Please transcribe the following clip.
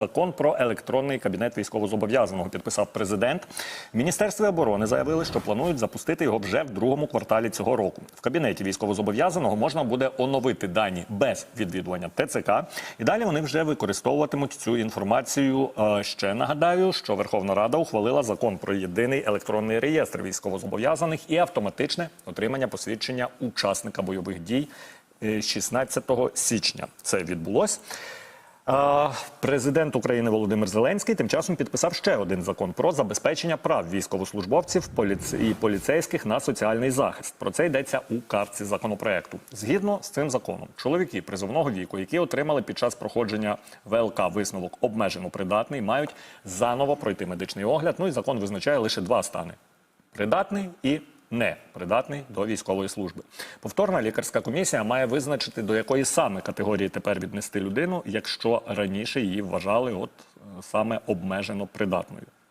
Закон про електронний кабінет військовозобов'язаного підписав президент. В Міністерстві оборони заявили, що планують запустити його вже в другому кварталі цього року. В кабінеті військовозобов'язаного можна буде оновити дані без відвідування ТЦК. І далі вони вже використовуватимуть цю інформацію. Е, Ще нагадаю, що Верховна Рада ухвалила закон про єдиний електронний реєстр військовозобов'язаних і автоматичне отримання посвідчення учасника бойових дій е, 16 січня. Це відбулось. Президент України Володимир Зеленський тим часом підписав ще один закон про забезпечення прав військовослужбовців і поліцейських на соціальний захист. Про це йдеться у картці законопроекту. Згідно з цим законом, чоловіки призовного віку, які отримали під час проходження ВЛК висновок обмежено придатний, мають заново пройти медичний огляд. Ну і закон визначає лише два стани: придатний і не придатний до військової служби. Повторна лікарська комісія має визначити, до якої саме категорії тепер віднести людину, якщо раніше її вважали от е, саме обмежено придатною.